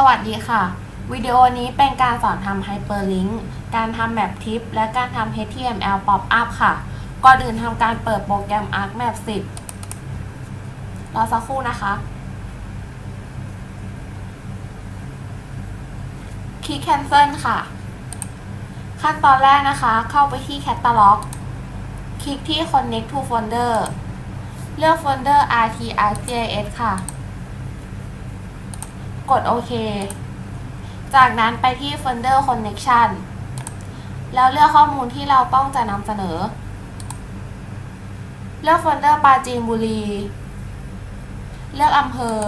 สวัสดีค่ะ วิดีโอนี้เป็นการสอนทำ Hyperlink การทำแมปทิป และการทำ HTML Pop-up ค่ะ ก่อนอื่นทำการเปิดโปรแกรม ArcMap 10 รอสักครู่นะคะ คลิก Cancel ค่ะ ขั้นตอนแรกนะคะ เข้าไปที่ Catalog คลิกที่ Connect to Folder เลือกโฟลเดอร์ RTRCIS ค่ะ กดโอเค จากนั้นไปที่โฟลเดอร์ Connection แล้วเลือกข้อมูลที่เราต้องจะนำเสนอ เลือกโฟลเดอร์ปาจีนบุรี เลือกอำเภอ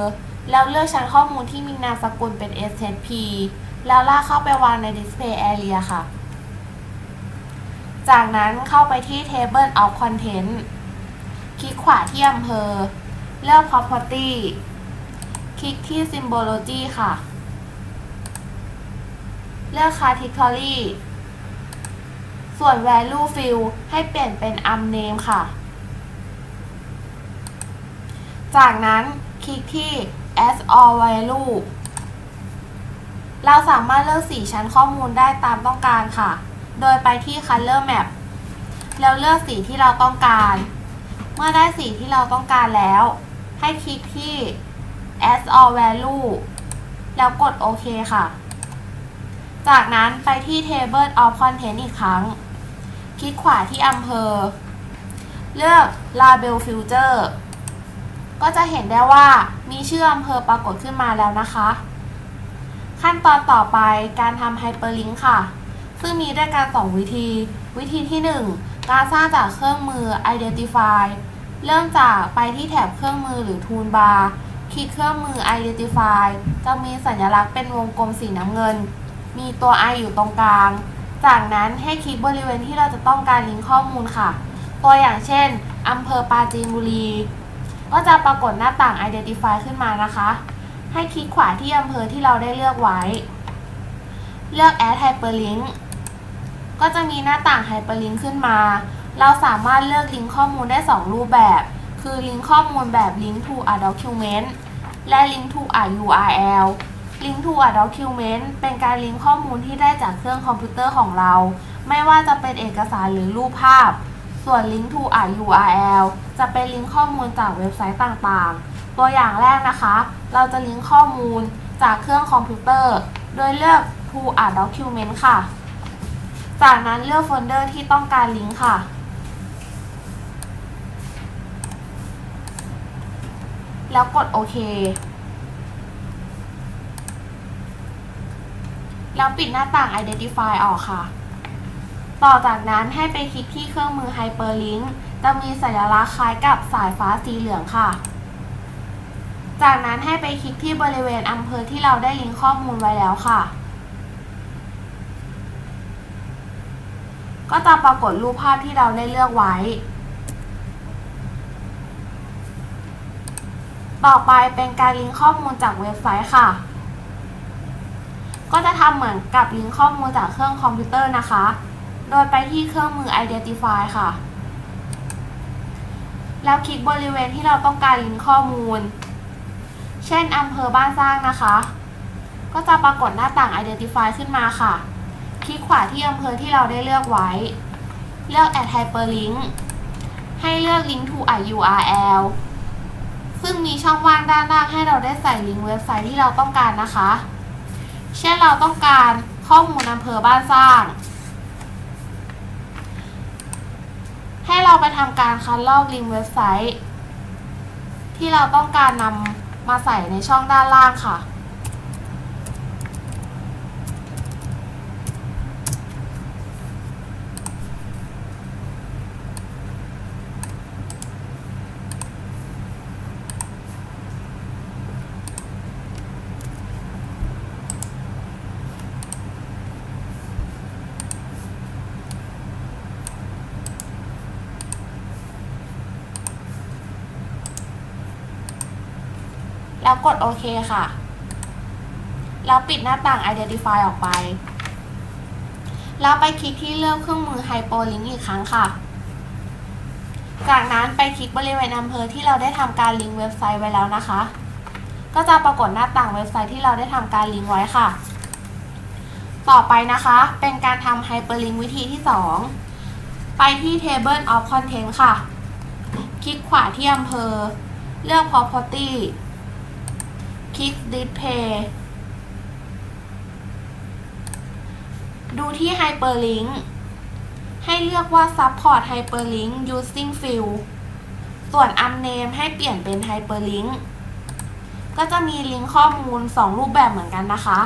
แล้วเลือกชั้นข้อมูลที่มีนามสกุลเป็น SHP แล้วลากเข้าไปวางใน Display Area ค่ะ จากนั้นเข้าไปที่ Table of Content คลิกขวาที่อำเภอ เลือก Property คลิกที่ Symbology ค่ะ เลือก Category ส่วน Value Field ให้เปลี่ยนเป็น Unnamed ค่ะ จากนั้นคลิกที่ As All Value เราสามารถเลือกสีชั้นข้อมูลได้ตามต้องการค่ะ โดยไปที่ Color Map แล้วเลือกสีที่เราต้องการ เมื่อได้สีที่เราต้องการแล้ว ให้คลิกที่ As All Value แล้วกดโอเคค่ะ จากนั้นไปที่ Table of Content อีกครั้ง คลิกขวาที่อำเภอ เลือก Label Filter ก็จะเห็นได้ว่ามีชื่ออำเภอปรากฏขึ้นมาแล้วนะคะ ขั้นตอนต่อไปการทำ Hyperlink ค่ะ ซึ่งมีด้วยกัน2วิธี วิธีที่ 1 การสร้างจากเครื่องมือ Identify เริ่มจากไปที่แถบเครื่องมือหรือ Toolbar คลิกเครื่องมือ Identify จะมีสัญลักษณ์เป็นวงกลมสีน้ำเงิน มีตัว i อยู่ตรงกลาง จากนั้นให้คลิกบริเวณที่เราจะต้องการลิงก์ข้อมูลค่ะ ตัวอย่างเช่นอำเภอปราจีนบุรี ก็จะปรากฏหน้าต่าง Identify ขึ้นมานะคะ ให้คลิกขวาที่อำเภอที่เราได้เลือกไว้ เลือก Add Hyperlink ก็จะมีหน้าต่าง Hyperlink ขึ้นมา เราสามารถเลือกลิงก์ข้อมูลได้ 2 รูปแบบ คือลิงก์ข้อมูลแบบ Link to a document และ Link to a URL Link to a document เป็นการลิงก์ข้อมูลที่ได้จากเครื่องคอมพิวเตอร์ของเรา ไม่ว่าจะเป็นเอกสารหรือรูปภาพ ส่วน Link to a URL จะเป็นลิงก์ข้อมูลจากเว็บไซต์ต่างๆ ตัวอย่างแรกนะคะ เราจะลิงก์ข้อมูลจากเครื่องคอมพิวเตอร์ โดยเลือก to a document ค่ะ จากนั้นเลือกโฟลเดอร์ที่ต้องการลิงก์ค่ะ แล้วกดโอเค แล้วปิดหน้าต่าง Identify ออกค่ะ ต่อจากนั้นให้ไปคลิกที่เครื่องมือ Hyperlink จะมีสัญลักษณ์คล้ายกับสายฟ้าสีเหลืองค่ะ จากนั้นให้ไปคลิกที่บริเวณอำเภอที่เราได้ลิงก์ข้อมูลไว้แล้วค่ะ ก็จะปรากฏรูปภาพที่เราได้เลือกไว้ ต่อไปเป็นการลิงก์ข้อมูลจากเว็บไซต์ค่ะ ก็จะทำเหมือนกับลิงก์ข้อมูลจากเครื่องคอมพิวเตอร์นะคะ โดยไปที่เครื่องมือ Identify ค่ะ แล้วคลิกบริเวณที่เราต้องการลิงก์ข้อมูล เช่นอำเภอบ้านสร้างนะคะ ก็จะปรากฏหน้าต่าง Identify ขึ้นมาค่ะ คลิกขวาที่อำเภอที่เราได้เลือกไว้ เลือก Add Hyperlink ให้เลือก Link to a URL ซึ่งมีช่องว่างด้านล่างให้เราได้ใส่ลิงก์เว็บไซต์ที่เราต้องการนะคะ เช่นเราต้องการข้อมูลอำเภอบ้านสร้าง ให้เราไปทำการคัดลอกลิงก์เว็บไซต์ ที่เราต้องการนำมาใส่ในช่องด้านล่างค่ะ แล้วกดโอเคค่ะ แล้วปิดหน้าต่าง Identify ออกไป แล้วไปคลิกที่เลือกเครื่องมือ Hyperlink อีกครั้งค่ะ จากนั้นไปคลิกบริเวณอำเภอที่เราได้ทำการลิงก์เว็บไซต์ไว้แล้วนะคะ ก็จะปรากฏหน้าต่างเว็บไซต์ที่เราได้ทำการลิงก์ไว้ค่ะ ต่อไปนะคะ เป็นการทำ Hyperlink วิธีที่ 2 ไปที่ Table of Content ค่ะ คลิกขวาที่อำเภอ เลือก Property คลิก Display ดูที่ Hyperlink ให้เลือกว่า Support Hyperlink using field ส่วน Unnamed ให้เปลี่ยนเป็น Hyperlink ก็จะมีลิงก์ข้อมูล 2 รูปแบบเหมือนกันนะคะ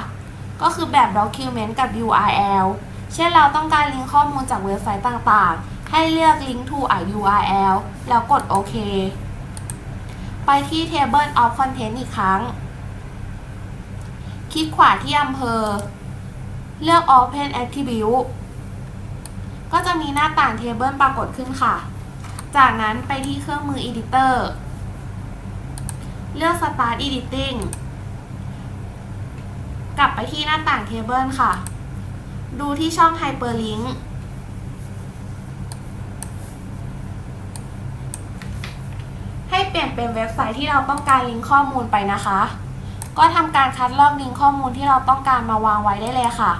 ก็คือแบบ Document กับ URL เช่นเราต้องการลิงก์ข้อมูลจากเว็บไซต์ต่างๆ ให้เลือก Link to a URL แล้วกดโอเค ไปที่ Table of Content อีกครั้ง คลิกขวาที่อำเภอ เลือก Open Attribute ก็จะมีหน้าต่าง Table ปรากฏขึ้นค่ะ จากนั้นไปที่เครื่องมือ Editor เลือก Start Editing กลับไปที่หน้าต่าง Table ค่ะ ดูที่ช่อง Hyperlink ให้เปลี่ยนเป็นเว็บไซต์ที่เราต้องการลิงก์ข้อมูลไปนะคะ ก็ทำการคัดลอกลิงก์ข้อมูลที่เราต้องการมาวางไว้ได้เลยค่ะ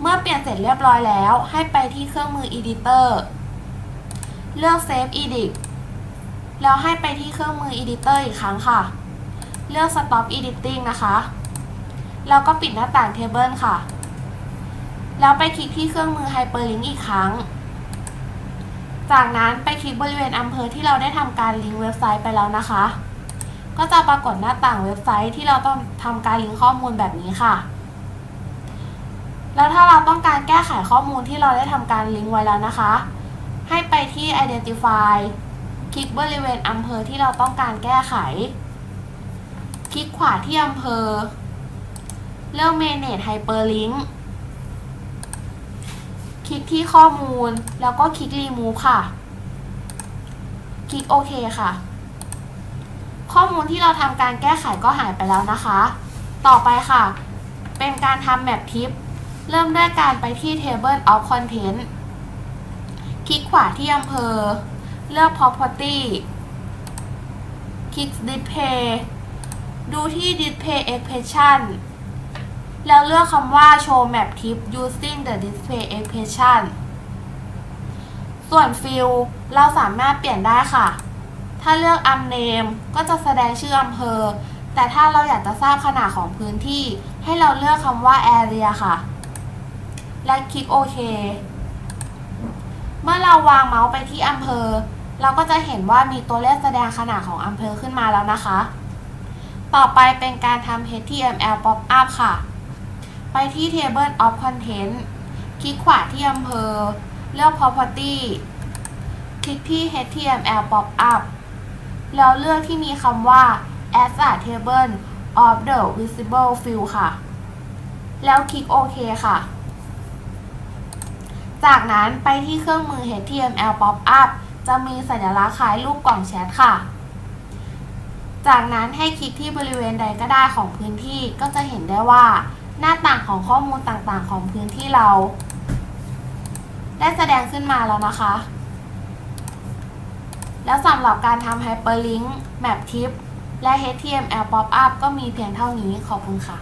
เมื่อเปลี่ยนเสร็จเรียบร้อยแล้ว ให้ไปที่เครื่องมือ Editor เลือก Save Edit แล้วให้ไปที่เครื่องมือ Editor อีกครั้งค่ะ เลือก Stop Editing นะคะ แล้วก็ปิดหน้าต่าง Table ค่ะ แล้วไปคลิกที่เครื่องมือ Hyperlink อีกครั้ง จากนั้นไปคลิกบริเวณอำเภอที่เราได้ทำการลิงก์เว็บไซต์ไปแล้วนะคะ ก็จะปรากฏหน้าต่างเว็บไซต์ที่เราต้องทำการลิงก์ข้อมูลแบบนี้ค่ะ แล้วถ้าเราต้องการแก้ไขข้อมูลที่เราได้ทำการลิงก์ไว้แล้วนะคะ ให้ไปที่ Identify คลิกบริเวณอำเภอที่เราต้องการแก้ไข คลิกขวาที่อำเภอ เลือก Manage Hyperlink คลิกที่ข้อมูลแล้วก็คลิก Remove ค่ะ คลิกโอเคค่ะ ข้อมูลที่เราทำการแก้ไขก็หายไปแล้วนะคะ ต่อไปค่ะ เป็นการทำแมปทิป เริ่มด้วยการไปที่ Table of Content คลิกขวาที่อำเภอ เลือก Property คลิก Display ดูที่ Display Expression แล้วเลือกคำว่า Show Map Tip using the Display Expression ส่วน Field เราสามารถเปลี่ยนได้ค่ะ ถ้าเลือก Unnamed ก็จะแสดงชื่ออำเภอ แต่ถ้าเราอยากจะทราบขนาดของพื้นที่ ให้เราเลือกคำว่า Area ค่ะ และคลิกโอเค เมื่อเราวางเมาส์ไปที่อำเภอ เราก็จะเห็นว่ามีตัวเลขแสดงขนาดของอำเภอขึ้นมาแล้วนะคะ ต่อไปเป็นการทำ HTML pop-up ค่ะ ไปที่ Table of Content คลิกขวาที่อำเภอ เลือก Property คลิกที่ HTML pop-up แล้วเลือกที่มีคำว่า Add a table of the visible field ค่ะ แล้วคลิกโอเคค่ะ จากนั้นไปที่เครื่องมือ HTML pop-up จะมีสัญลักษณ์คล้ายรูปกล่องแชทค่ะ จากนั้นให้คลิกที่บริเวณใดก็ได้ของพื้นที่ก็จะเห็นได้ว่า หน้าต่างของข้อมูลต่างๆ ของพื้นที่เรา ได้แสดงขึ้นมาแล้วนะคะ แล้วสำหรับการทำ Hyperlink Map Tip และ HTML Pop-up ก็มีเพียงเท่านี้ขอบคุณค่ะ